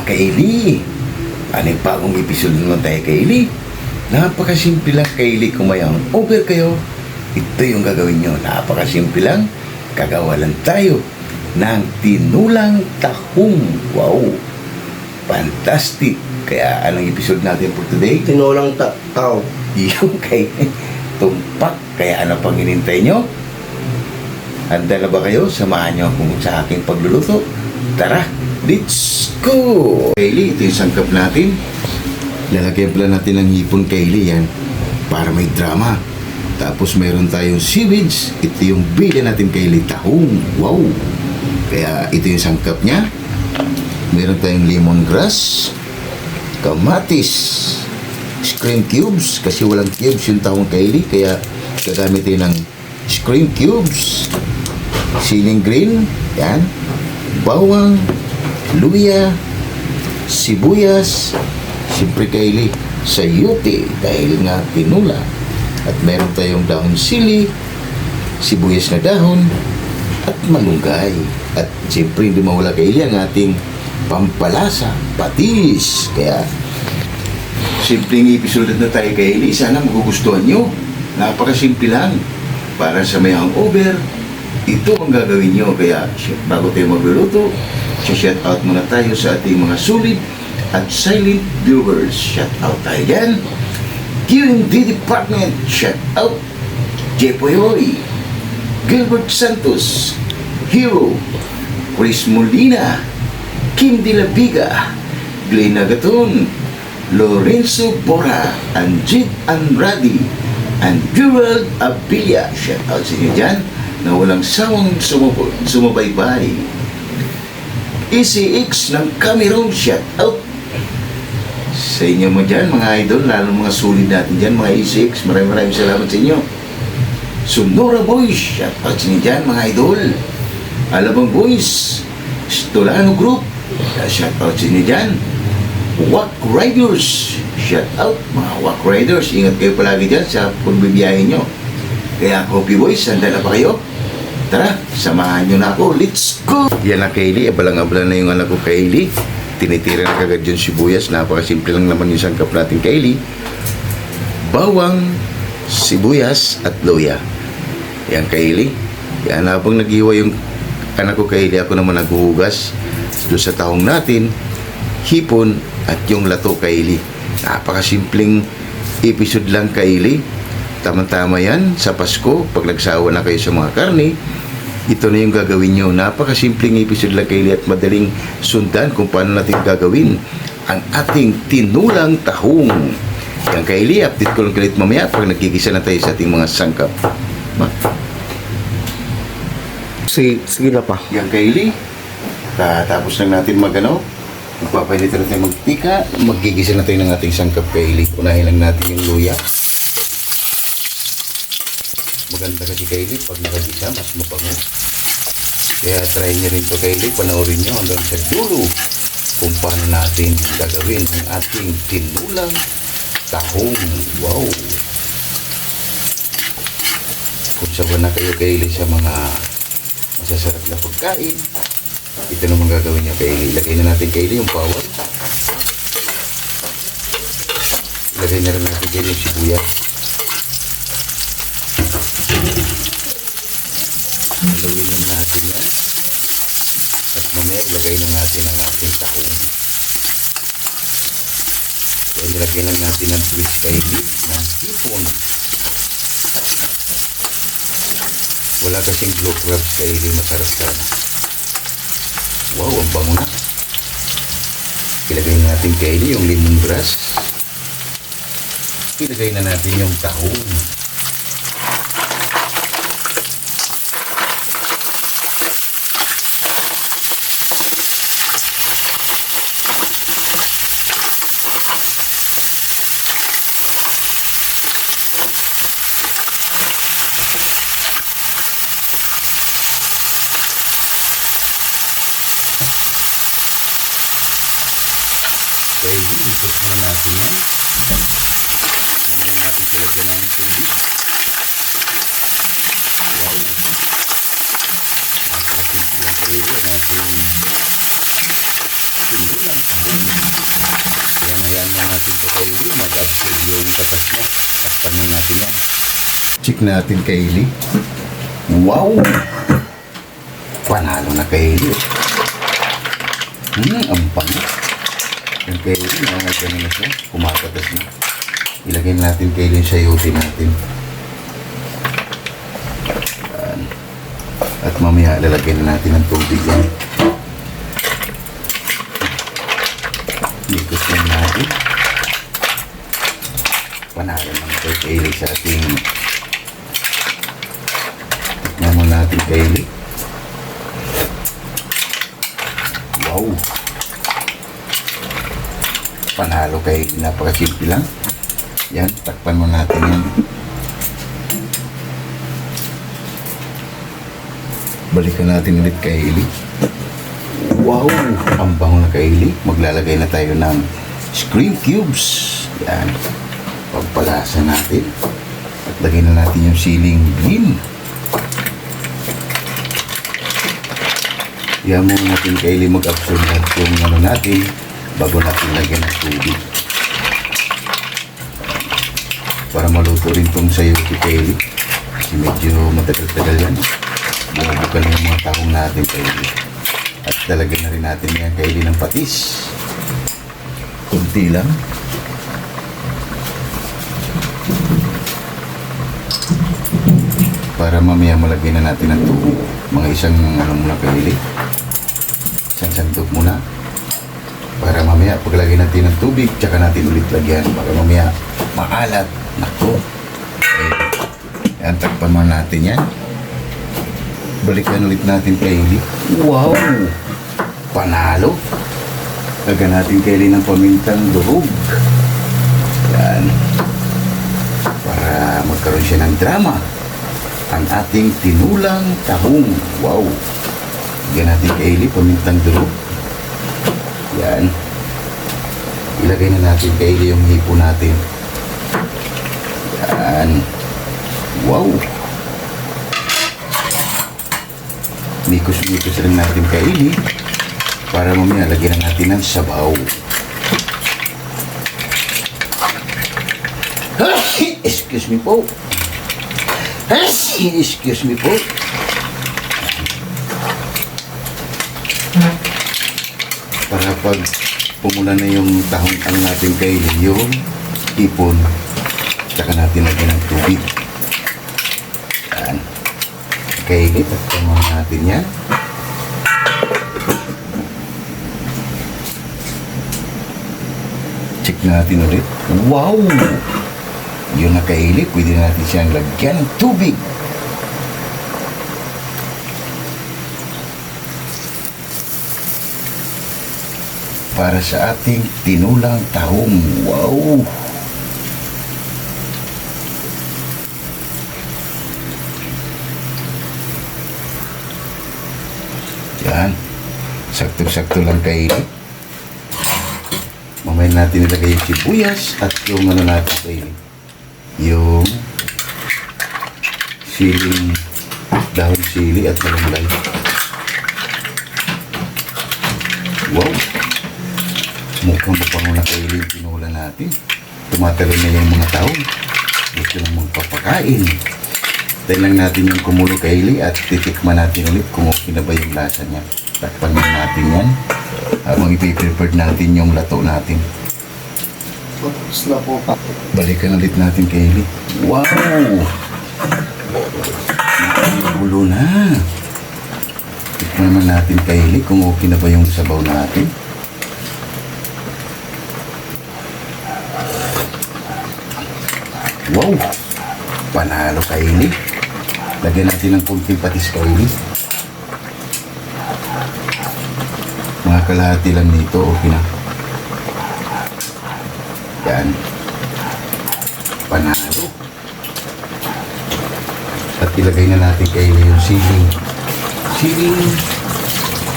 Ah, Kaili. Ano yung bagong episode naman tayo, Kaili? Napakasimple lang, Kaili, kung may ang over kayo. Ito yung gagawin nyo. Napakasimple lang. Gagawa lang tayo ng tinulang tahong. Wow! Fantastic! Kaya anong episode natin for today? Tinulang ta tao. Yung kay tumpak. Kaya ano pang hinintay nyo? Handa na ba kayo? Samahan nyo akong sa aking pagluluto. Tara, let's go! Kaylee, ito yung sangkap natin. Lalagyan pala natin ng hipon Kaylee yan para may drama. Tapos mayroon tayong seaweeds. Ito yung bida natin Kaylee, tahong. Wow! Kaya ito yung sangkap niya. Meron tayong lemongrass, kamatis, scream cubes kasi walang cubes yung tahong Kaylee kaya gagamit tayo ng scream cubes siling green yan bawang luya sibuyas siyempre Kaylee sayuti dahil nga tinula at meron tayong dahon sili sibuyas na dahon at malunggay at siyempre hindi mawala Kaylee ang ating pampalasa patis kaya Simpleng episode na tayo kay Eli. Sana magugustuhan nyo. Napakasimple lang. Para sa may hangover, ito ang gagawin nyo. Kaya bago tayo magluluto, shout out muna tayo sa ating mga sulit at silent viewers. Shout out tayo dyan. Q&D Department, shout out. Jepoy Hoy, Gilbert Santos, Hero, Chris Molina, Kim De La Viga, Glenn Agaton, Lorenzo Bora, Anjit Andrade, and Gerald Abilia. Shout out sa inyo dyan na walang sawang sumubaybay. ECX ng Cameroon, shout out. Sa inyo mo dyan, mga idol, lalo mga sulit natin dyan, mga ECX, maraming maraming salamat sa inyo. Sonora Boys, shout out sa inyo dyan, mga idol. Alabang Boys, Stolano Group, shout out sa inyo dyan. Walk Riders, shout out mga Walk Riders. Ingat kayo palagi dyan sa pagbibiyahe nyo. Kaya Coffee Boys, handa na ba kayo? Tara, samahan nyo na ako. Let's go! Yan ang Kaylee. Abalang-abala na yung anak ko Kaylee. Tinitira na kagad yung sibuyas. Napakasimple lang naman yung sangkap natin Kaylee. Bawang, sibuyas at luya. Yan Kaylee. Yan habang naghiwa yung anak ko Kaylee, ako naman naghuhugas doon sa tahong natin, hipon at yung lato Kaylee. Napakasimpleng episode lang Kaylee. Tama-tama yan sa Pasko, pag nagsawa na kayo sa mga karne, ito na yung gagawin nyo. Napakasimpleng episode lang Kaylee at madaling sundan kung paano natin gagawin ang ating tinulang tahong. Yan Kaylee, update ko lang kalit mamaya pag nagkikisa na tayo sa ating mga sangkap. Ma, Sige, sige na pa. Yan Kaylee, tapos lang natin magano, magpapainit na tayo magtika, magigisa na tayo ng ating sangkap Kaylee. Unahin lang natin yung luya. Maganda kasi Kaylee, pag nakagisa, mas mabango. Kaya try nyo rin to Kaylee, panoorin nyo hanggang sa dulo kung paano natin gagawin ang ating tinulang tahong. Wow! Kung sawa na kayo Kaylee sa mga masasarap na pagkain, ito naman gagawin niya Kaylee. Ilagay na natin Kaylee yung bawang. Ilagay na rin natin Kaylee yung sibuyas. Halawin lang natin yan. At mamaya ilagay na natin ang ating tahong. Kaya nilagay lang natin ng twist Kaylee ng hipon. Wala kasing blue crabs Kaylee. Masarap sana. Wow, ang bango na. Ilagay na natin Kaylee yung lemongrass. Ilagay na natin yung tahong. Kaylee, ikot muna natin yan. Mamaya natin talagyan ng tubig. Wow. Napakasimple lang Kaylee ang ating tinulang tahong. Yan na yan na natin ito Kaylee. Mag-absorb yung katas niya. Takpan na natin yan. Check natin Kaylee. Wow! Panalo na Kaylee. Hmm, ang pangit. Yung Kaylee, nangyayari na siya. Kumakatas na. Ilagay natin Kaylee sa yote natin. At mamaya lalagyan na natin ng tubig yan. Likos lang natin. Panalo ng kay Kaylee sa ating Tignan mo natin Kaylee. Wow! Panalo kay napakasimple lang. Yan, takpan mo natin yan. Balikan natin ulit kay Eli. Wow! Ang bango na kay Eli. Maglalagay na tayo ng screen cubes. Yan. Pagpalasa natin. At lagyan na natin yung ceiling green. Yan mo natin kay Eli mag-absorb na yung ano natin bago natin lagyan ng tubig. Para maluto rin tong sayo kay. Kasi medyo matagal-tagal yan. Bumabukal na yung mga tahong natin kay. At talagyan na rin natin yan kay ng patis. Kunti lang. Para mamaya malagyan na natin ng tubig. Mga isang ano muna kay Eli. Isang sandok muna. Para mamaya paglagay natin ng tubig, tsaka natin ulit lagyan. Para mamaya maalat. Yan, takpan mo natin yan. Balikan ulit natin kay Eli. Wow! Panalo! Lagyan natin kay Eli ng pamintang durog. Yan. Para magkaroon siya ng drama. Ang ating tinulang tahong. Wow! Lagyan natin kay Eli pamintang durog. Yan. Ilagay na natin kay Eli yung hipo natin. Yan. Wow! Mikos-mikos rin natin kaili para mamaya lagyan na natin ng sabaw. Excuse me po. Excuse me po. Para pag pumula na yung tahong ano natin kaili, yung ipon, tsaka natin lagyan ng tubig. Yan. Kainit at tama natin yan. Check natin ulit. Wow! Yung nakaili, pwede natin siyang lagyan ng tubig. Para sa ating tinulang tahong. Wow! Yan. Sakto-sakto lang kaili. Mamaya natin ilagay yung sibuyas at yung ano natin kaili. Yung siling dahon sili at malunggay. Wow! Mukhang mapango na kaili yung pinula natin. Tumatalo na yung mga taon. Gusto nang magpapakain. Tayo lang natin yung kumulo kaili at titikman natin ulit kung okay na ba yung lasa niya. Takpan na natin yan habang ipiprepare natin yung lato natin. Tapos na po pa. Balikan ulit natin kaili. Wow! Gulo na. Tikman naman natin kaili kung okay na ba yung sabaw natin. Wow! Panalo kaili. Lagyan natin ng kunting patis kaili. Mga kalahati lang nito, okay na. Yan. Panalo. At ilagay na natin kayo yung siling. Siling.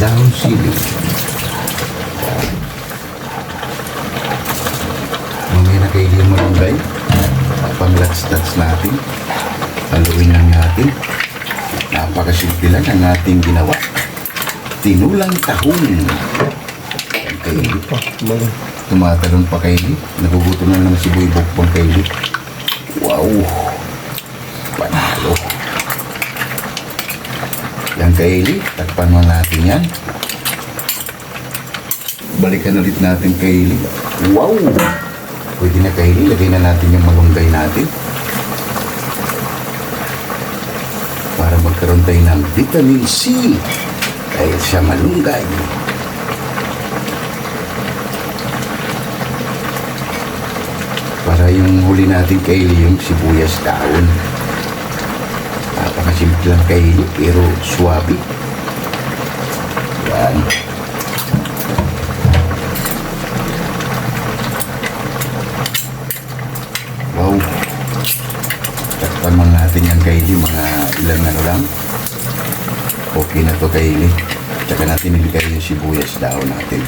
Down siling. Mamaya na kayo yung malunggay. At pamlats-tats natin. Haluin lang natin. Napakasimple lang ang ating ginawa. Tinulang tahong. Mga Tumatalon pa Kaili. Nagugutom na naman si Boy Bokbong Kaili. Wow! Panalo. Yan Kaili. Takpan mo natin yan. Balikan ulit natin Kaili. Wow! Pwede na Kaili. Lagay na natin yung malunggay natin. Para magkaroon tayo ng vitamin C. Dahil sa malunggay. Para yung huli natin kaili yung sibuyas daon. Napakasimple lang kaili pero swabe. Yan. Wow. Takpan man natin yan kaili mga ilang ano lang. Okay na to kaili. Tsaka natin iligay yung sibuyas daon natin.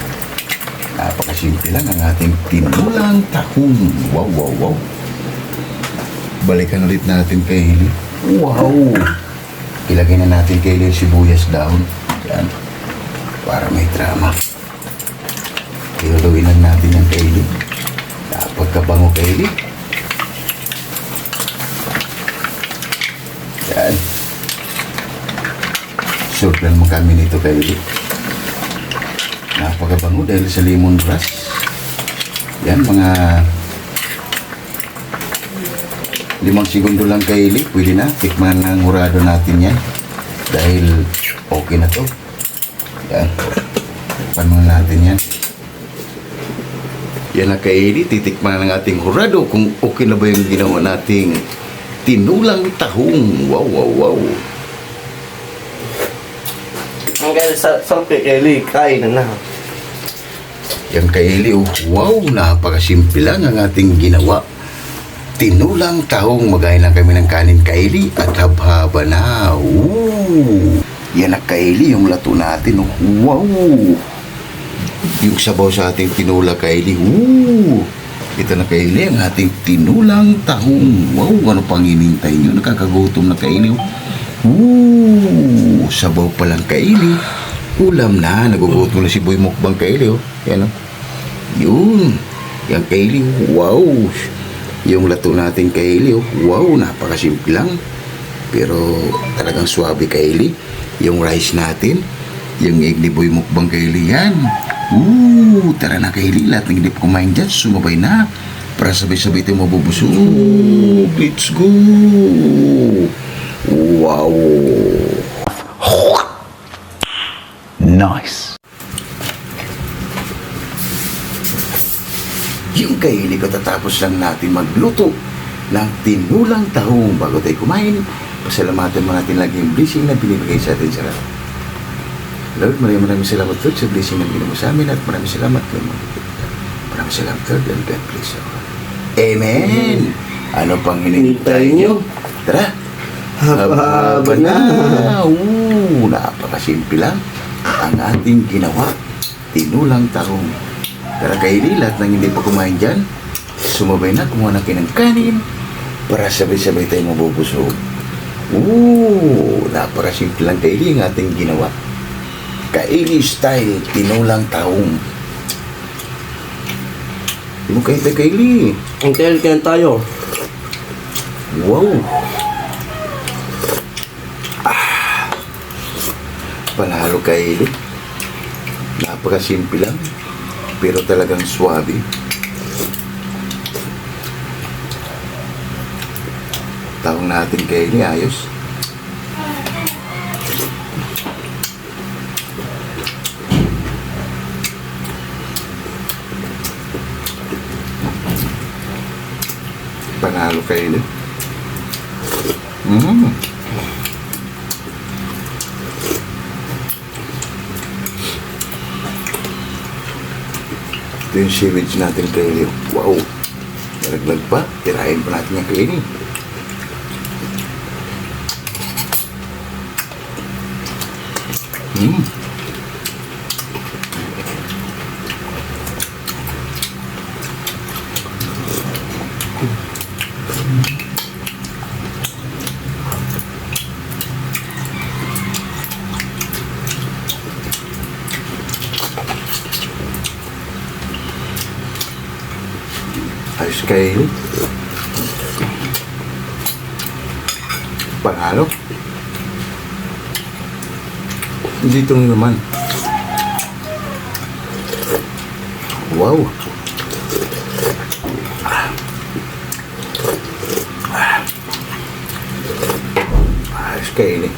Napakasimple lang ang ating tinulang tahong. Wow, wow, wow. Balikan ulit natin Hailey. Wow! Ilagay na natin Hailey yung sibuyas down. Yan. Para may drama. Iluluin lang natin yung kay Hailey. Napagkabango kay Surplan mo kami nito kay. Napakabango dahil sa lemongrass. Yan, mga limang segundo lang kay Eli. Pwede na. Tikman ng murado natin yan. Dahil okay na to. Yan. Muna natin yan. Yan na kay Eli. Titikman ng ating hurado kung okay na ba yung ginawa nating tinulang tahong. Wow, wow, wow. Ang kaya sa sa Kelly, kain na na. Yan kay Eli, oh. wow, napakasimple lang ang ating ginawa. Tinulang tahong magayin lang kami ng kanin kay Eli at habhaba na. Ooh. Yan na kay Eli, yung lato natin. Oh. Wow! Yung sabaw sa ating tinula kay Eli. Ooh! Ito na kay Eli, ang ating tinulang tahong. Wow, ano pang inintay nyo? Nakakagutom na kay Eli. oh. Ooh! Sabaw pa lang kay Eli. Ulam na, nagugutom na si Boy Mukbang kay Eli. Oh. Yan oh. Yun. Yan kay Eli. Wow. Yung lato natin kay Eli. Oh. Wow, napakasimple lang. Pero talagang swabe kay Eli. Yung rice natin. Yung egg ni Boy Mukbang kay Eli. Yan. Ooh, tara na kay Eli. Lahat ng hindi kumain dyan, sumabay na. Para sabay-sabay tayo mabubusog. Let's go. Wow. Nice. Yung kaili katatapos lang natin magluto ng tinulang tahong bago tayo kumain. Pasalamatan mo natin lagi yung blessing na binibigay sa atin sa Lord. Lord, maraming maraming salamat Lord sa blessing na binigay mo sa amin at maraming salamat Lord. Maraming salamat Lord and God bless you. Amen! Ano pang hinihintay nyo? Tara! Haba-haba na. Oo, napakasimple lang ang ating ginawa. Tinulang tahong. Tara kaili, lahat ng hindi pa kumain dyan, sumabay na, kumuha na kayo ng kanin para sabay-sabay tayo mabubusog. Oo, napakasimple lang kaili ang ating ginawa. Kaili style, tinulang tahong. Hindi mo kayo kaili. Ang kaya tayo. Wow! Panalo kay Eli. Napakasimple lang. Pero talagang swabe. Tawag natin kay Eli, ayos. Panalo kay Eli. Mm. Ito yung sewage natin kay Wow! Naraglag pa. Tirahin pa natin yung kainin. Mm. Kay Panalo. Dito naman. Wow. Ayos kainin.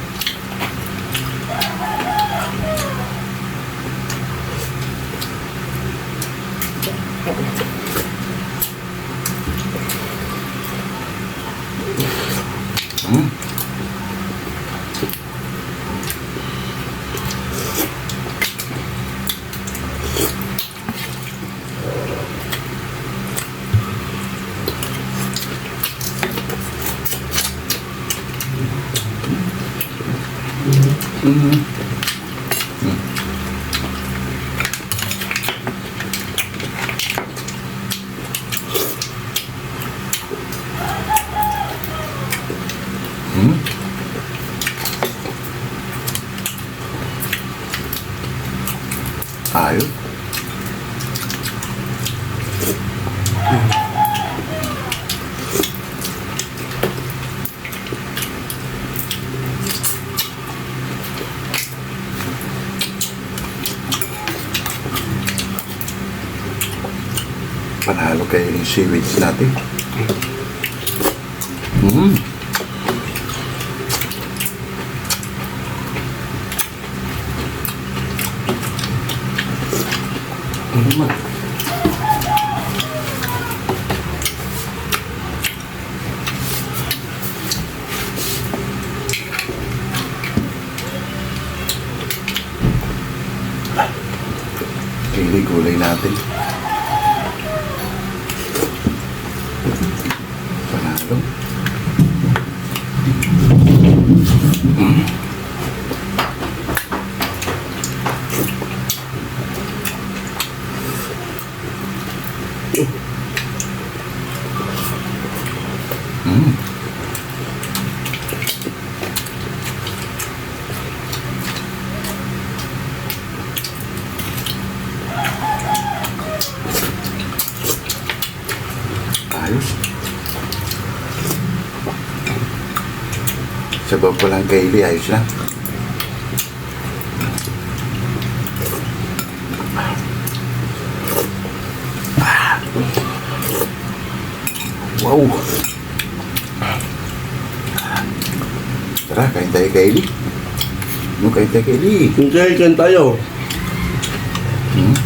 Ayos. Panalo kayo yung seaweed natin. Mm. Ano naman? Chili gulay natin. Panalo. Ayos. Sabaw ko lang kay Ili, ayos na. Wow! Tara, kain tayo Ili. Ano kain tayo? Enjoy kan tayo. Sarap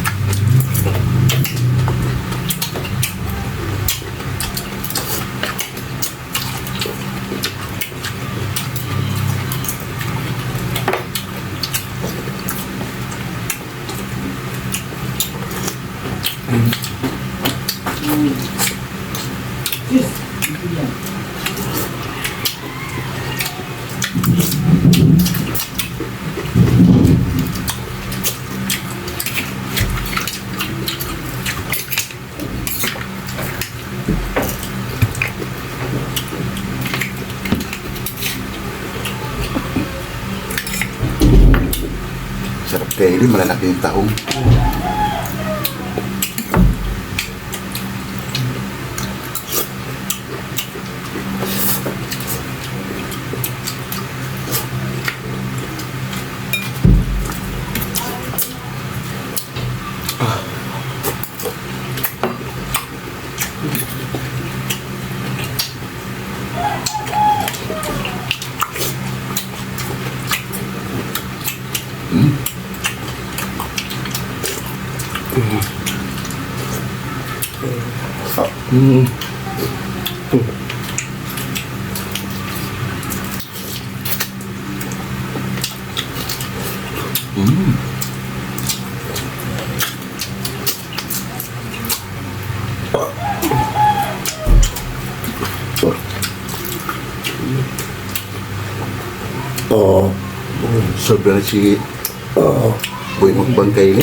Ili, malalaki yung tahong. Oo. Sobra na si uh, Boy Mukbang kay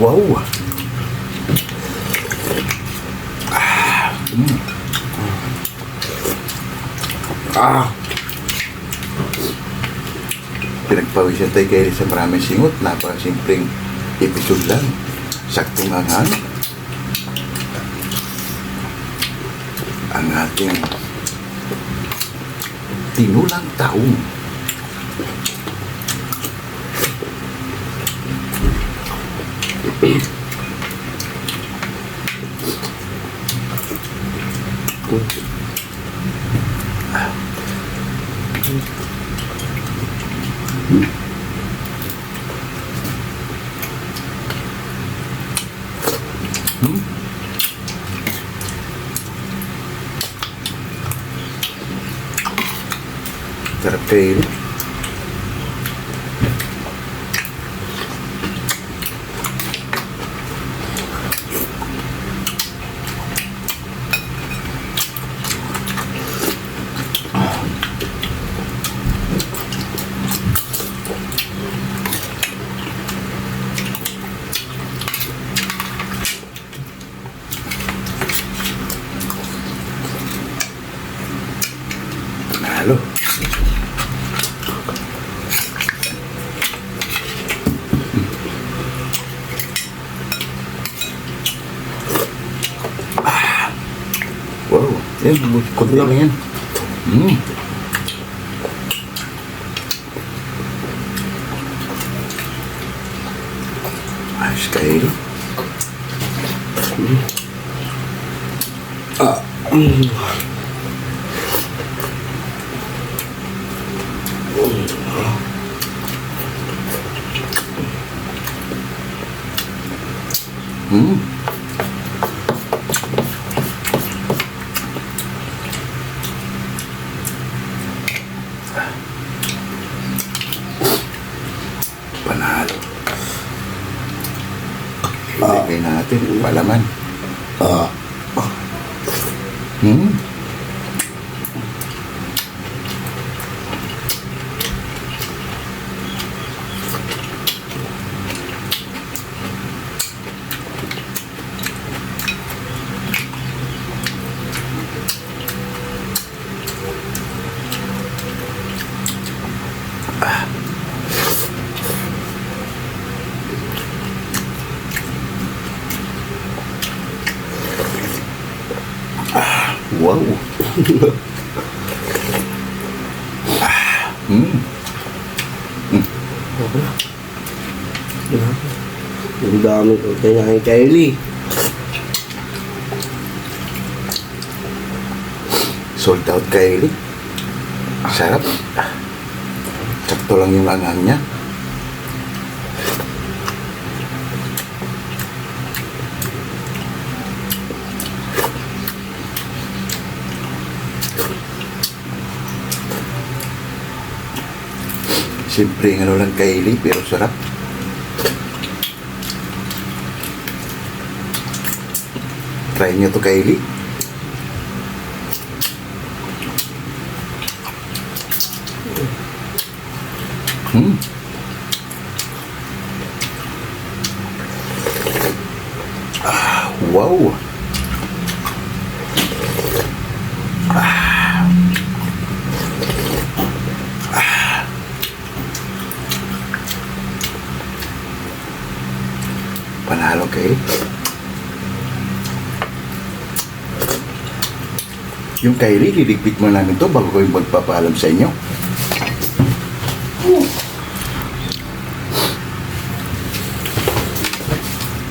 Wow. Ah. Mm. ah. Pinagpawisan tayo kay Risa maraming singot. Napakasimpleng episode lang. Saktong hanghang. Ang ating tinulang taong. Sarap kayo. Halo. Ah. Yan, kunti lang yan. Mm. Ayos kayo. Mm. Panalo. Ilagay natin, palaman. Ah. Hmm. Wow. Ah, hmm. Ang dami ko kaya kay Kylie. Sold out Kylie. Sarap. Sakto lang yung angang niya. Siyempre, ano lang Kylie, pero sarap. Try niyo to Kylie. Hmm. Ah, wow. Ah. Ah. Panalo kayo. Yung Kylie, liligpit mo namin to bago ko yung magpapaalam sa inyo.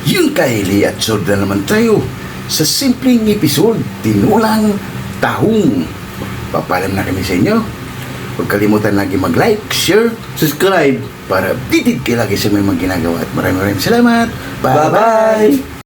Yung Kylie at Sword na naman tayo sa simpleng episode, Tinulang Tahong. Papalam na kami sa inyo. Huwag kalimutan lagi mag-like, share, Subscribe. para updated kayo lagi sa may mga ginagawa. At maraming maraming salamat. Bye-bye.